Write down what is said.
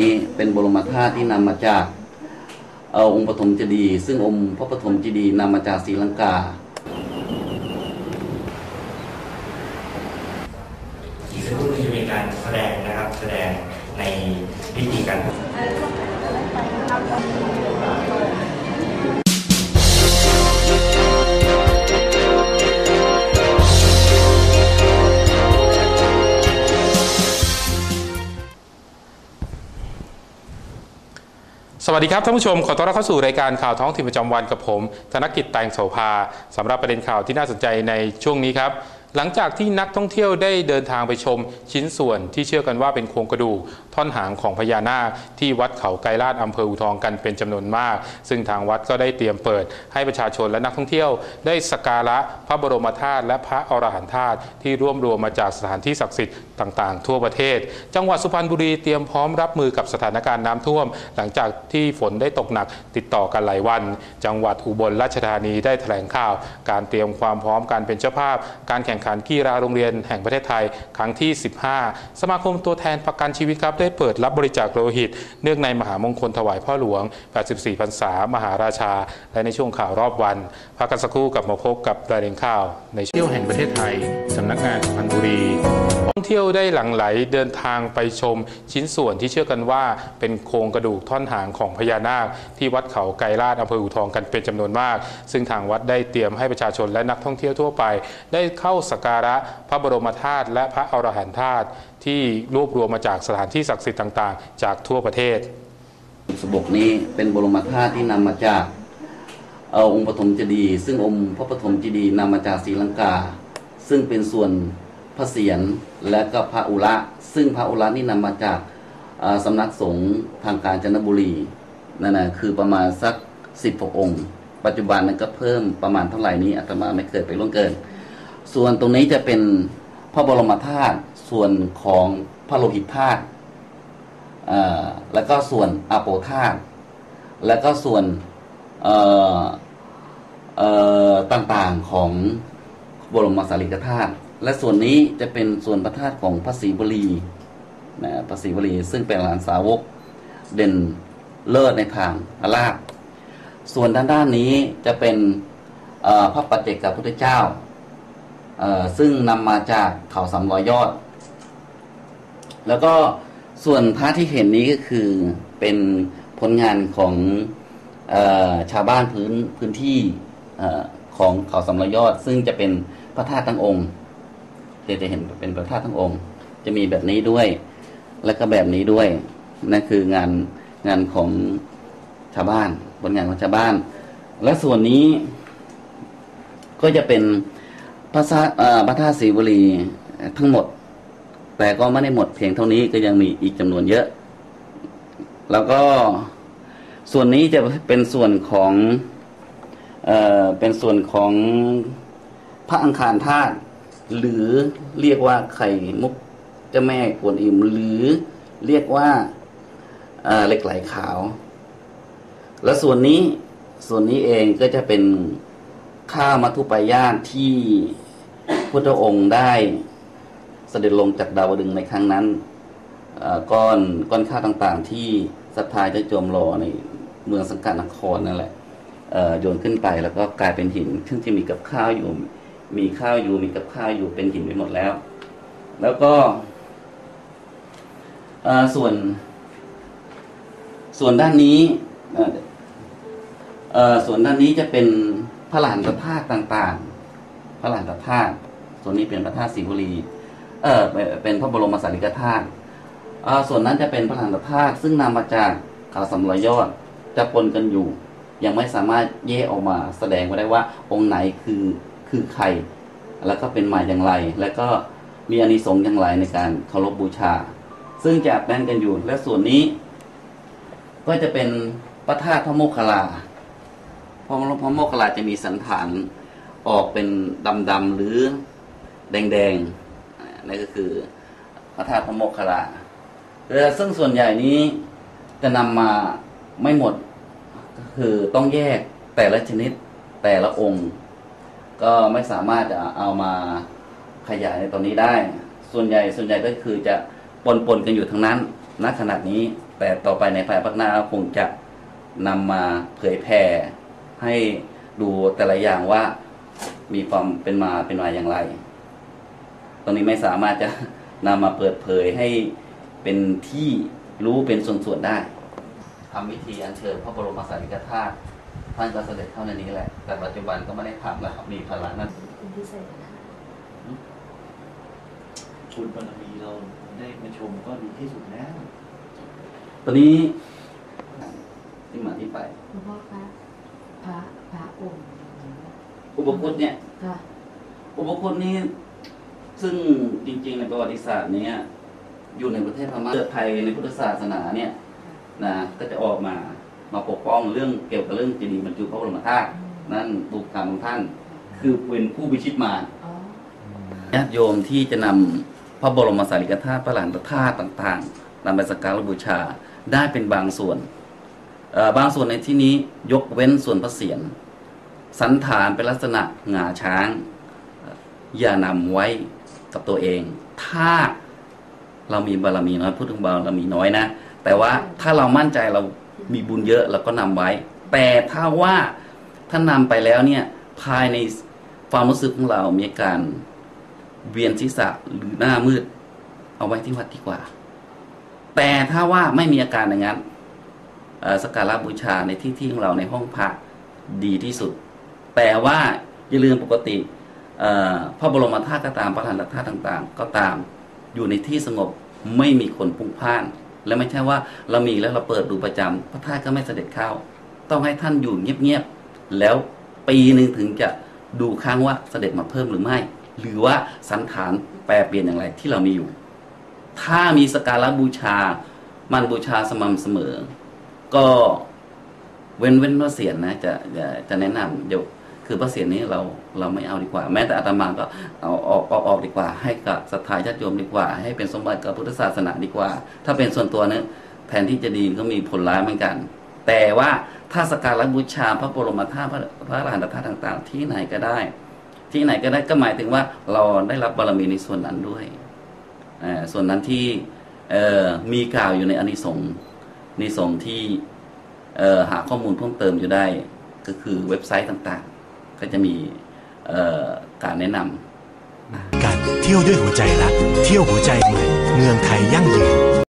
นี้เป็นบรมธาตุที่นำมาจากเอาองค์ปฐมเจดีย์ซึ่งองค์พระปฐมเจดีย์นำมาจากศรีลังกาอีกสักครู่หนึงจะมีการแสดงนะครับแสดงในพิธีการ วัสดีครับท่านผู้ชมขอต้อนรับเข้าสู่รายการข่าวท้องถิ่นประจำวันกับผม ธนกิจแตงโสภาสำหรับประเด็นข่าวที่น่าสนใจในช่วงนี้ครับ หลังจากที่นักท่องเที่ยวได้เดินทางไปชมชิ้นส่วนที่เชื่อกันว่าเป็นโครงกระดูกท่อนหางของพญานาคที่วัดเขาไกรลาดอำเภออูทองกันเป็นจำนวนมาก ซึ่งทางวัดก็ได้เตรียมเปิด ให้ประชาชนและนักท่องเที่ยวได้สักการะพระบรมธาตุและพระอรหันตธาตุที่ร่วมรวมมาจากสถานที่ศักดิ์สิทธิ์ ต่างๆ ทั่วประเทศ จังหวัดสุพรรณบุรีเตรียมพร้อมรับมือกับสถานการณ์น้ำท่วม หลังจากที่ฝนได้ตกหนักติดต่อกันหลายวัน จังหวัดอุบลราชธานีได้แถลงข่าว การเตรียมความพร้อมการเป็นเจ้าภาพ การแข่งขันกีฬาโรงเรียนแห่งประเทศไทยครั้งที่ 15 สมาคมตัวแทนประกันชีวิตครับได้เปิดรับบริจาคโลหิต เนื่องในมหามงคลถวายพ่อหลวง 84พรรษามหาราชา และในช่วงข่าวรอบวันพักกันสักครู่กลับมาพบกับรายงานข่าว ในเที่ยวแห่งประเทศไทยสำนักงานสุพรรณบุรีท่องเที่ยวได้หลั่งไหลเดินทางไปชมชิ้นส่วนที่เชื่อกันว่า เป็นโครงกระดูกท่อนหางของพญานาค ที่วัดเขาไกรลาดอำเภออูทองกันเป็นจำนวนมาก ซึ่งทางวัดได้เตรียมให้ประชาชนและนักท่องเที่ยวทั่วไป ได้เข้าสักการะพระบรมธาตุและพระอรหันธาตุที่รวบรวมมาจากสถานที่ศักดิ์สิทธิ์ต่างๆ จากทั่วประเทศสบกนี้เป็นบรมธาตุที่นำมาจากเอ่องค์ปฐมเจดีย์ซึ่งองค์พระปฐมเจดีย์นำมาจากศรีลังกา ซึ่งเป็นส่วน ระเศียรและก็พระอุระ ซึ่งพระอุระนี่นำมาจากสำนักสงฆ์ทางการจันทบุรีนั่นนะคือประมาณสักสิบหกองค์ ปัจจุบันนั้นก็เพิ่มประมาณเท่าไหร่นี้อาตมาไม่เคยไปล่วงเกิน ส่วนตรงนี้จะเป็นพระบรมธาตุส่วนของพระโลหิตธาตุแล้วก็ส่วนอโปธาตุแล้วก็ส่วนต่างๆของ บรมสารีริกธาตุและส่วนนี้จะเป็นส่วนพระธาตุของพระศรีวลีนะพระศรีวลีซึ่งเป็นหลานสาวกเด่นเลิศในทางอาลาภส่วนด้านด้านนี้จะเป็นพระปัจเจกพุทธเจ้า ซึ่งนำมาจากเขาสามร้อยยอด แล้วก็ส่วนพระที่เห็นนี้ก็คือเป็นผลงานของอชาวบ้านพื้นพื้นที่ของเขาสำรอยยอด ซึ่งจะเป็น ระธาตุทั้งองค์จะเห็นเป็นพระธาตุทั้งองค์ จะมีแบบนี้ด้วย แล้วก็แบบนี้ด้วยนั่นคืองานงานของชาวบ้านผลงานของชาวบ้าน และส่วนนี้ ก็จะเป็นพระธาตุพระธาตุศรีวลีทั้งหมด แต่ก็ไม่ได้หมดเพียงเท่านี้ก็ยังมีอีกจำนวนเยอะ แล้วก็ส่วนนี้จะเป็นส่วนของเอ่อเป็นส่วนของ พระอังคารธาตุหรือเรียกว่าไข่มุกเจ้าแม่กวนอิมหรือเรียกว่าเหล็กไหลขาว และส่วนนี้ส่วนนี้เองก็จะเป็นข้าวมัทุปายาตที่พุทธองค์ได้เสด็จลงจากดาวดึงในครั้งนั้นก้อนก้อนข้าวต่างๆ ที่ศรัทธาจะโจมรอในเมืองสังกัดนครนั่นแหละโยนขึ้นไปแล้วก็กลายเป็นหิน ซึ่งจะมีกับข้าวอยู่ มีข้าวอยู่มีกับข้าวอยู่เป็นหินไปหมดแล้ว แล้วก็ส่วน ส่วนด้านนี้ส่วนด้านนี้จะเป็นพระหลานตธาตุต่างๆ พระหลานตธาตุส่วนนี้เป็นพระธาตุศรีบุรีเออเป็นพระบรมสารีริกธาตุส่วนนั้นจะเป็นพระหลานตธาตุซึ่งนำมาจากเขาสำรอยยอดจะปนกันอยู่ ยังไม่สามารถแยกออกมาแสดงไว้ได้ว่าองค์ไหนคือ คือใคร แล้วก็เป็นมาอย่างไร แล้วก็มีอานิสงส์อย่างไรในการเคารพบูชา ซึ่งจะแบ่งกันอยู่ และส่วนนี้ ก็จะเป็นพระธาตุพระโมคคัลลาพระพระโมคคัลลาจะมีสันฐานออกเป็นดำๆหรือแดงๆอ่านั่นก็คือพระธาตุพระโมคคัลลาซึ่งส่วนใหญ่นี้จะนำมาไม่หมดก็คือต้องแยกแต่ละชนิดแต่ละองค์ ก็ไม่สามารถจะเอามาขยายในตอนนี้ได้ ส่วนใหญ่ส่วนใหญ่ก็คือจะปนปนๆกันอยู่ทั้งนั้นณขนาดนี้ แต่ต่อไปในภายภาคหน้าคงจะนำมาเผยแผ่ให้ดูแต่ละอย่างว่ามีความเป็นมาเป็นมาอย่างไรตรงนี้ไม่สามารถจะนำมาเปิดเผยให้เป็นที่รู้เป็นส่วนๆได้ทำวิธีอัญเชิญพระบรมสารีริกธาตุ ท่านก็เสด็จเข้าในนี้แหละ แต่ปัจจุบันก็ไม่ได้ทำแล้วครับมีภาระนั้นเป็นพิเศษนะคะคุณบารมีเราได้มาชมก็ดีที่สุดแล้วตอนนี้ที่มาที่ไปหลวงพ่อคะพระพระองค์อุปคุตเนี่ยค่ะอุปคุตนี้ ซึ่งจริง ๆ ในประวัติศาสตร์เนี้ยอยู่ในประเทศพม่าเกิดภัยในพุทธศาสนาเนี่ยนะก็จะออกมา มาปกป้องเรื่องเกี่ยวกับเรื่องเจดีย์บรรจุพระบรมธาตุนั่นบุคคลของท่าน คือเป็นผู้บิชิตมารอ๋อญาติโยมที่จะนำพระบรมสารีริกธาตุพระหลานตธาตุต่างๆนำไปสักการะบูชาได้เป็นบางส่วนเอ่อบางส่วนในที่นี้ยกเว้นส่วนพระเศียรสันฐานเป็นลักษณะหงาช้าง อย่านำไว้กับตัวเอง ถ้าเรามีบารมีน้อยพูดถึงบารมีน้อยนะ แต่ว่าถ้าเรามั่นใจเรา มีบุญเยอะเราก็นำไว้ แต่ถ้าว่าถ้านำไปแล้วเนี่ยภายในความรู้สึกของเรา มีอาการเวียนศีรษะหรือหน้ามืด เอาไว้ที่วัดดีกว่า แต่ถ้าว่าไม่มีอาการอย่างนั้นสักการะบูชาในที่ที่ของเราในห้องพระดีที่สุด แต่ว่าอย่าลืมปกติพ่อพระบรมธาตุก็ตามพระธานธาตุต่าง ๆ ก็ตามอยู่ในที่สงบไม่มีคนพลุกพล่าน และไม่ใช่ว่าเรามีแล้วเราเปิดดูประจำพระธาตุก็ไม่เสด็จเข้า ต้องให้ท่านอยู่เงียบๆแล้วปีหนึ่งถึงจะดูครั้งว่าเสด็จมาเพิ่มหรือไม่ หรือว่าสันฐานแปรเปลี่ยนอย่างไรที่เรามีอยู่ ถ้ามีสกการะบูชา มันบูชาสม่ำเสมอ ก็เว้นเว้นว่าเสียนนะจะจะจะแนะนำเดี๋ยว คือพระเสียรนี้เราเราไม่เอาดีกว่า แม้แต่อาตมาก็เอาออกเอาออกดีกว่า ให้กับศรัทธาญาติโยมดีกว่า ให้เป็นสมบัติกับพุทธศาสนาดีกว่า ถ้าเป็นส่วนตัวเนี่ยแทนที่จะดีก็มีผลร้ายเหมือนกัน แต่ว่าถ้าสการะบูชาพระบรมธาตุพระพระอรหันตธาตุต่าง ๆ ที่ไหนก็ได้ ที่ไหนก็ได้ก็หมายถึงว่าเราได้รับบารมีในส่วนนั้นด้วยส่วนนั้นที่มีกล่าวอยู่ในอนิสงส์ในสงส์ที่หาข้อมูลเพิ่มเติมอยู่ได้ก็คือเว็บไซต์ต่างๆ ก็จะมีการแนะนำการเที่ยวด้วยหัวใจรัก เที่ยวหัวใจใหม่ เมืองไทยยั่งยืน